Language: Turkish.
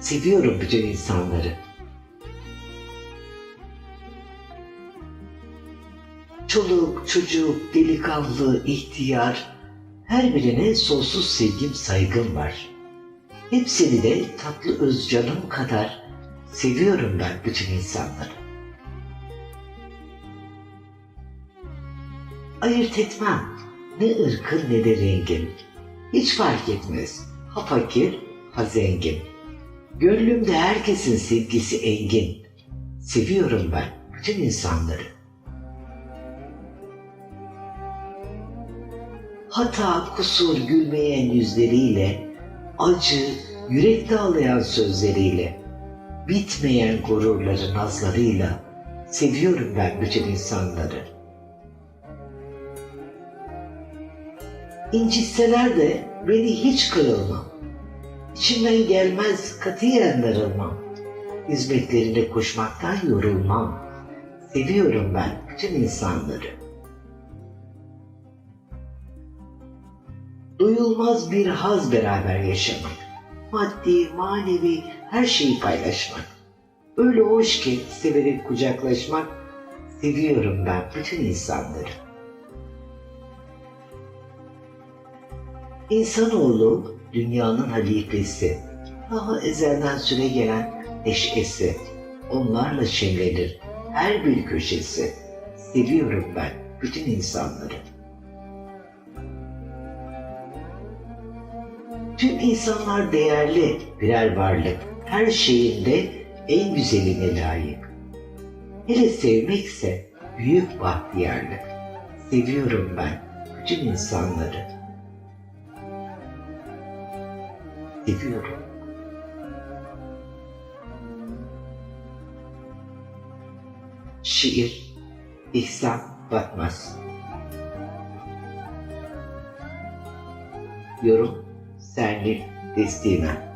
Seviyorum bütün insanları. Çoluk, çocuk, delikanlı, ihtiyar, her birine sonsuz sevgim, saygım var. Hepsini de tatlı öz canım kadar seviyorum ben bütün insanları. Ayırt etmem ne ırkın ne de rengin. Hiç fark etmez. Ha fakir ha zengin. Gönlümde herkesin sevgisi engin. Seviyorum ben bütün insanları. Hata, kusur gülmeyen yüzleriyle, acı, yürekte ağlayan sözleriyle, bitmeyen gururları, nazlarıyla seviyorum ben bütün insanları. İncitseler de beni hiç kırılmam. İçimden gelmez katiyen darılmam. Hizmetlerine koşmaktan yorulmam. Seviyorum ben bütün insanları. Duyulmaz bir haz beraber yaşamak. Maddi, manevi her şeyi paylaşmak. Öyle hoş ki severek kucaklaşmak. Seviyorum ben bütün insanları. İnsanoğlu dünyanın halifesi, daha ezelden süre gelen neşesi, onlarla şenlenir her bir köşesi. Seviyorum ben bütün insanları. Tüm insanlar değerli birer varlık, her şeyinde en güzeline layık. Hele sevmekse büyük bahtiyarlık. Seviyorum ben bütün insanları. Seviyorum. Şiir İhsan Batmaz Yorum Serlil Destina